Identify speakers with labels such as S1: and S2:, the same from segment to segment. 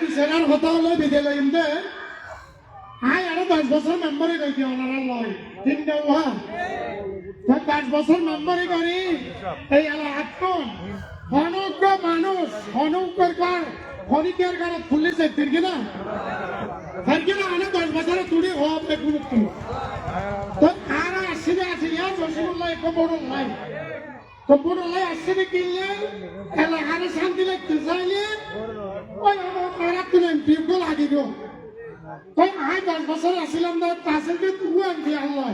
S1: বিচারার কথা হলে বিদে লইম দে আই আরও দশ বছর মেম্বারি কই দিও ওনারা লয় তিন দেওয়া পাঁচ বছর মেম্বারি করি এই এলাকাত অনজ্ঞ মানুষ অনজ্ঞর কার হরিকের কারত খুললে যেতেন কিনা তার কিনা অনেক দশ বছরে তুড়ি হওয়া একটু তো আর আসলে আছে ইয়ার রসগোল্লা এক বড় লাই তো বড় লাই আসলে কিনলে এলাকার শান্তি লাগতে চাইলে ওই আমার তারা তুলে এমপি লাগিয়ে দিও। তাই আই দশ বছর আসিলাম না তাসেলকে তুই এমপি আল্লাহ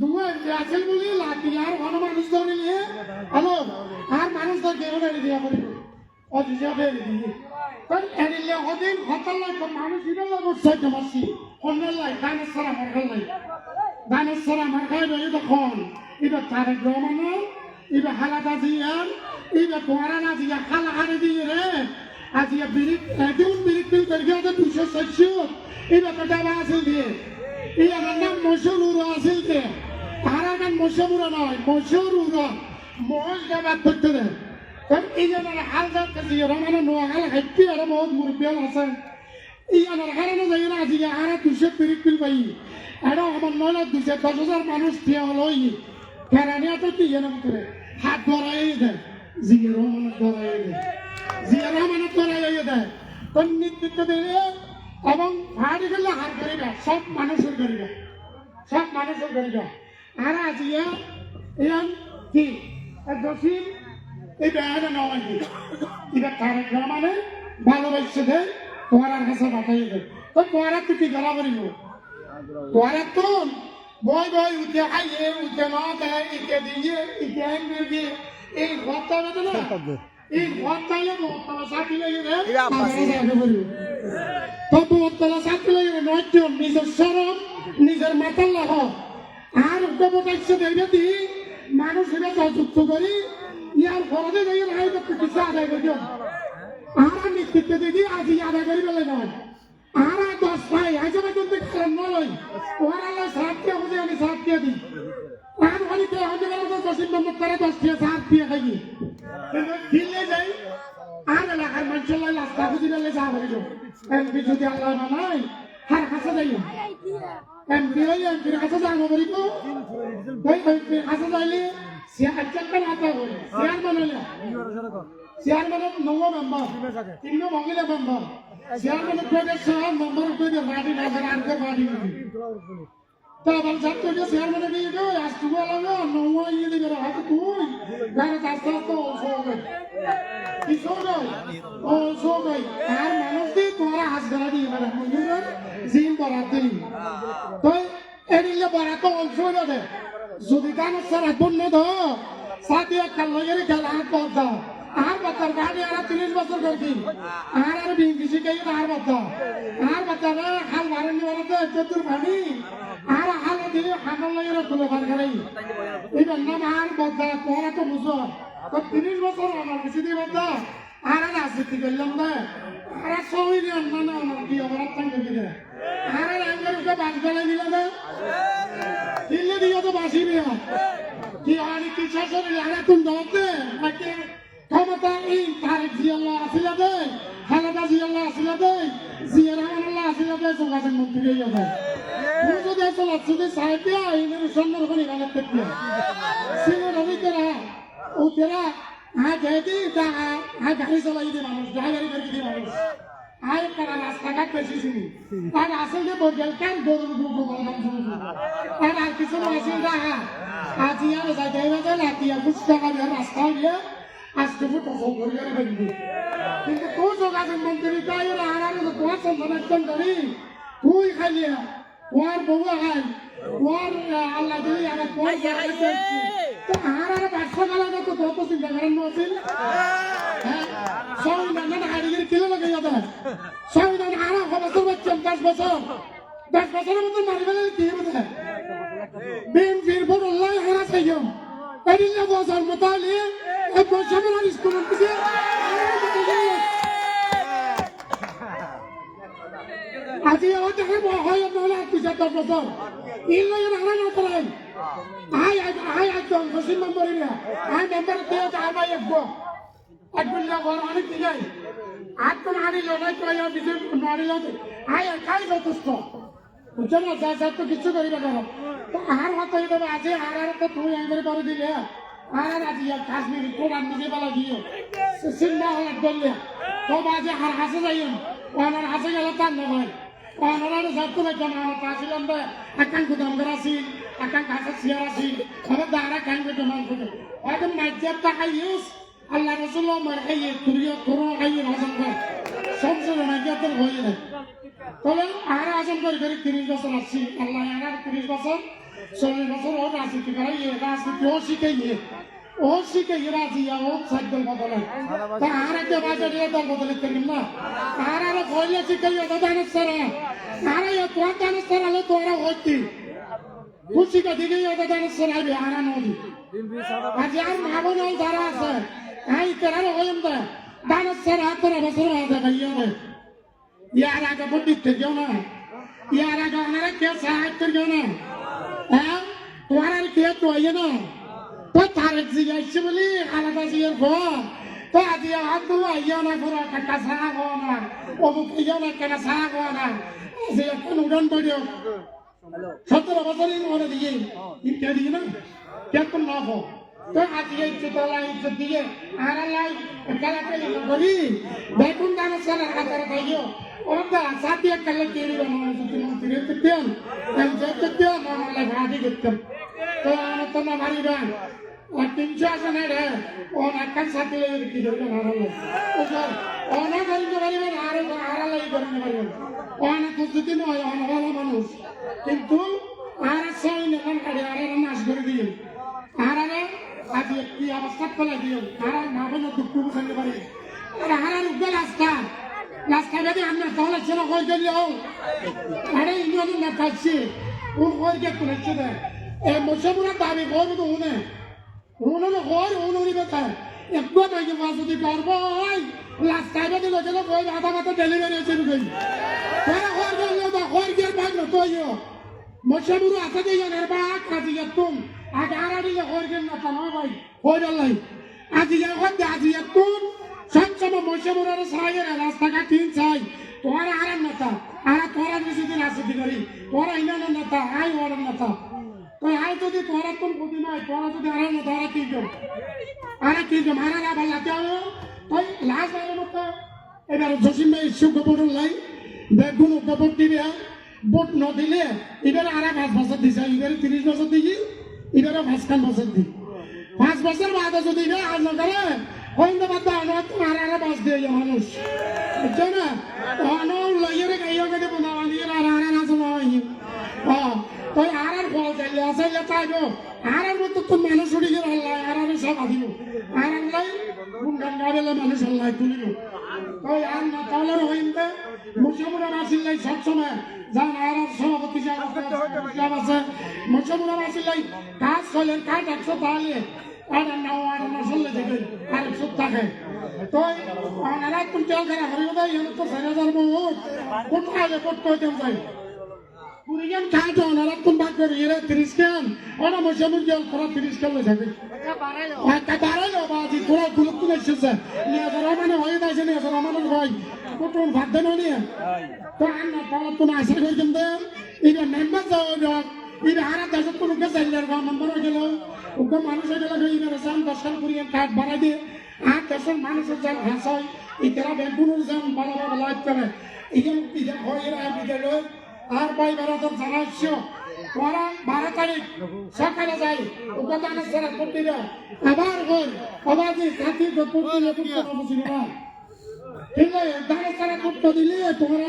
S1: দুয়া এমপি আসেল বলি লাঠি আর ঘন মানুষ ধরিলে হ্যালো? আর মানুষ ধর কেউ এড়ি দিয়া পারিব অজিজা এড়ি দিয়ে তাই এড়িলে অদিন হতাল লাই মানুষ ইবে লাই বসাইতে পারছি অন্যের লাই গানের সারা মার্কার লাই গানের সারা মার্কাই রয়ে তখন। ইবে তারেক রহমানের ইবে হালাদা জিয়ার ইবে কোয়ারানা জিয়া খালা হারে দিয়ে রে। আজিয়া বিরিক একদিন বিরিক বিল করে গিয়ে দুশো চারশো। ইবে পেটাবা আসিল দিয়ে এই আমার নাম মশুর উড়ো আসিল যে। তার গান মশুর উড়ো নয়, মশুর উড়ো। মহল যাবার করতে দেয় কারণ আমার হাল যাচ্ছে রমানো নোয়া হাল হাইপি আর বহুত মুরব্বিয়াল আছে। আমার হারানো যায় না আজকে হারা দুশো বিরিক বিল পাই এটা আমার নয় না দুশো দশ হাজার মানুষ থিয়া হলো কেরানিয়া তো জানাম করে হাত ধরাই দেয় জিয়া রহমানের ধরাই দেয় জিয়া রহমানের ধরাই দেয় দিলে এবং ভাড়ি গেলে হার করিবা সব মানুষের করিবা সব মানুষের করিবা আর আজিয়া ইয়ান কি? দশিম এই বেহারে নয়। কি এটা তারেক রহমানে ভালোবাসছে দে তোমার আর কাছে পাঠাই দে। তো তোমার তো কি করা করিব তোমার তো বই বই উঠে খাইয়ে উঠে না দেয় ইকে দিয়ে ইকে দিয়ে এই ঘরটা বেঁধে না? এই ঘরটা তোমার সাথী লেগে তবু তলা সাথে লাগে নয়টি নিজের সরম নিজের মাথার লাভ। আর উপবটাইছে দেখবে দি মানুষ এটা যুক্ত করি। ইয়ার নাই তো কিছু আদায় করি আর নেতৃত্ব দেখি আজি আদায় করি নয়। আর দশ ভাই আজকে কিন্তু কারণ নয় ওর আল্লাহ সাত দিয়ে বুঝে আমি সাত দিয়ে দিই আর খালি কে হতে গেলে তো দশ করে দিয়ে সাত দিয়ে খাই দিলে যাই, আর এলাকার মানুষের লাই রাস্তা খুঁজি পেলে যা করিল এমপি যদি আল্লাহ মানাই হার কাছে যাই এমপি হই এমপির কাছে যাব করিব ওই এমপির কাছে যাইলে চেয়ারম্যান হাতে করি চেয়ারম্যান হইলে চেয়ারম্যানের নব মেম্বার তিন মেম্বার করে না তা সব কইতে চেয়ারম্যানের দিয়ে গো আসতু বলা নব ইয়ে দিবে হাতে তুই। আস্তে আস্তে অংশ হবে। কি ও শোনাই আর মানুষ দিয়ে তোরা হাত ধরা দিয়ে মানে মজুরের জিম বরাত দিই তো এদিকে বরাত তো অংশ হবে যদি গান সারা বন্য ধ সাথে একটা লগের খেলা দাও আর বাচ্চার গাড়ি আর তিরিশ বছর করছি আর আর বিঙ্গি শিখাই আর বাচ্চা। আর বাচ্চারা হাল মারেন বাড়াতে চতুর ভানি আর হাল দিয়ে হামাল লগের তুলে ভার খাই এই নাম আর বাচ্চা তোরা তো বুঝো। তো তিরিশ বছর আমার বেশি দিয়ে বাচ্চা আর রাজনীতি করলাম না। আর সবই নিয়ম না আমার কি অপরাধ থাকবে কি আর আঙ্গের উঠে বাস ফেলে দিলে না। দিল্লি দিয়ে তো বাসি বিয়া কি আর কি শাসন লাগা তুমি দতে নাকি ক্ষমতা এই তারেক জিয়াল্লাহ আসিলা দে, খালেদা জিয়াল্লাহ আসিলা দে, জিয়া রহমানুল্লাহ আসিলা দে, যোগাযোগ মন্ত্রী যাবে সুন্দর করে গানের দেখবে সিঙ্গর অভিজ্ঞরা ও তেরা হ্যাঁ যেহেতু তা হ্যাঁ গাড়ি চালাই দিয়ে মানুষ করে দিয়ে মানুষ। আয় তারা রাস্তাঘাট চিনি আর আসলে বলছেন কেন গরুর গুরু বললাম আর আর কিছু আসেন রাহা আজ ইয়ার যাইতে হবে না তিয়া ফুচকা খাবি রাস্তা দিয়ে আজকে ফুট করি করে কিন্তু তুই যোগাযোগ মন্ত্রী তাই আর আর খাইয়া তোমার বউ খাই তোমার আল্লাহ দিলি আমার তোমার তো আর আর পাঁচশো গালা তো কত চিন্তা করেন নছিল সংবিধান হারিয়ে কিলো লাগে যাবে সংবিধান আরও বছর বছর দশ বছর দশ বছরের মধ্যে মারি ফেলে কি হবে বিএনপির বড় লাই হারা চাইম এদিন বছর মোতালি এই বৈষম্য স্কুল থেকে আজি ওটা হয় নহলে পিছত দশ বছর ইল লাগে হারা না করাই আই আই একদম পশ্চিম মেম্বার আই মেম্বার দিয়ে আই একবার একবার ঘর অনেক দিলাই আর তো নাড়িল নাই তো আয়া বিজয় নাড়িল আয় একাই যথেষ্ট বুঝছ না? যা যা তো কিছু করিবে না। তো আর হাতে দেবে আজি আর আর তো তুই আঙ্গুরি করে দিলে। আর আজি আর কোরআন নিজে বলা দিও সিন্না হলে বললে, তো বাজে আর হাসে যাইও ওনার হাসে গেলে তার নয় ওনার সত্য না কেন আমার পাশিলাম বে আকান কুদাম kasih siarasi kalau darah kan ke teman kita ada majab tak ayus Allah Rasulullah marhaye turiya turu ayi razam kar সমস্ত majab ter হয়ে না তবে আর আজম করে করে তিরিশ বছর আসছি আল্লাহ আর তিরিশ বছর চল্লিশ বছর ও রাজনীতি করে ইয়ে রাজনীতি ও শিখে ইয়ে ও শিখে ইয়ে রাজি ও সাইকেল বদলে তা আর একটা বাজার দিয়ে দল বদলে করিম না আর আর কইলে শিখে ইয়ে দাদানের সারা আর ইয়ে তোর দানের সারা হলে তোরা হইতি খুশিকে দিকে এটা জানি সেরাইবে আনা নদী আজ আর মাবন যারা আছে এই তেরার হইম দে দানের সেরা তোরা বছর আছে ভাইয়া রে ইয়ার আগে পণ্ডিত থেকেও না ইয়ার আগে ওনারা কে সাহায্য থেকেও না হ্যাঁ তোমার আর কে তো ইয়ে না তো তার জিজ্ঞাসা বলি, আলাদা জিজ্ঞেস ঘর তো আজি দেবো ইয়ে না ঘর কাটা সারা গো না। অমুক ইয়ে না কেনা সারা গো না। যে এখন উড়ান পড়িও সতেরো বছরের মনে দিয়ে। ইটটা দিয়ে না? কেমন না হো তো আজকে ইচ্ছে তোলা ইচ্ছে দিয়ে, আর লাই খেলা খেলি না করি বেগুন সারা হাতারে খাইও ওটা সাথে কালে কেড়ি বানানো যদি না ফিরে তেন যেতে তেন আমার ভাড়ি করতাম তো আমার তো না আর তিনশো আছে না রে ওন একখান সাথে লেগে পারিবেন আর হারালাই করিতে পারিবেন অনেক প্রস্তুতি নয় অনেক ভালো কিন্তু আর সেই নেন কাড়ে আর নাশ করে দিয়ে আর আজ কি অবস্থা করে দিয়ে আর না বলে দুঃখ বুঝাতে পারি। আর রাস্তা। রাস্তা বেঁধে আমরা তাহলে ছিল কই দিলি ও। আরে ইন্ডিয়ান না খাচ্ছি ও কই কে তুলেছে দে এ মুসলমান দাবি করব তো উনে উনে না কই উনে উনি বেতা একবার নাকি বাসুদি করব, ওই রাস্তায় বেঁধে লোকের কই আধা মাথা ডেলিভারি হয়েছে কই তোরা কই গেল বা কই গিয়ে ভাগ না তোইও মশাবুরু আছে যে জানার বা কাজে তুম। আগে আর আগে হরগেন না তানো ভাই হই আল্লাহ আজি যা হদ আজি তুম। সব সময় মশাবুরার সাইয়ের রাস্তাঘাট তিন চাই তোমার আর নেতা, আর তোরা বেশিদিন আছে দিগারি তোরা ইনান নেতা, আই ওর নেতা। তো আই যদি তোরা তুম বুদ্ধি নাই তোরা যদি আর নেতা আর কি কেউ আর কি কেউ মারা না ভালো কেউ তাই লাস্ট বাইরের মতো এবার জসিম ভাই ইস্যু খবর লাই বেগুন খবর দিবে ভোট ন দিলে এবারে আর পাঁচ বছর দিছে, এবারে তিরিশ বছর দিই এবারে পাঁচখান বছর দিই পাঁচ বছর বাদে যদি এবারে আর নকরে হইন্দ বাদ অনেক আর আর বাস দিয়ে মানুষ। বুঝছ না বোনা দিয়ে আর আর না শোনা হয় তো আর আর ফল চাইলে যে তাই গো। আর আর মতো তো মানুষ উঠে গেল আল্লাহ আর আর সব আদিব আর আল্লাহ গুণগান গাবেলে মানুষ আল্লাহ তুলিব। ওই আর না তাহলে হইন্দে মুসলমান আসিল্লাই সবসময়। যান আর আর সভাপতি সাহেব আছে মুসলমান আসিল্লাই কাজ চলেন কাজ একশো তাহলে। আর না আর না চললে দেখে আর একশো থাকে। তো তুমি জল করা হরিব দেয় তো হাজার ভোট কোথায় কোথায় কইতে যাই কুড়িজন কাজ ওনারা তুমি ভাগ করি এরা তিরিশ কেন ওরা মুসলমান জল তোরা তিরিশ কেন যাবে একটা বাড়াইলো বাজি তোরা গুলুক তুলে এসেছে নিয়ে তোরা মানে হয়ে যাচ্ছে নিয়ে তোরা মানুষ হয় কুটুম ভাত দেন নিয়ে তো আর না তাহলে তুমি আশা করি কিন্তু এটা মেম্বার যাওয়া যাক এটা হারা দেশে কোনো কে মেম্বার হয়ে গেল ওকে মানুষ হয়ে গেল এটা সাম দশখান করিয়ে কাঠ বাড়াই দিয়ে আর দেশের মানুষের যান হাসায় ইতারা বেগুনের যান ভালো ভালো লাইফ করে এটা হয়ে বিদ্যালয় আর ভাই বেড়াতে জানাচ্ছ, ওরা বারো তারিখ সকালে যাই উপাদান সেরা দেয় আবার দিলে করতে বুঝি না ঠিক আছে দাঁড়ে সারা করতে দিলে তোমার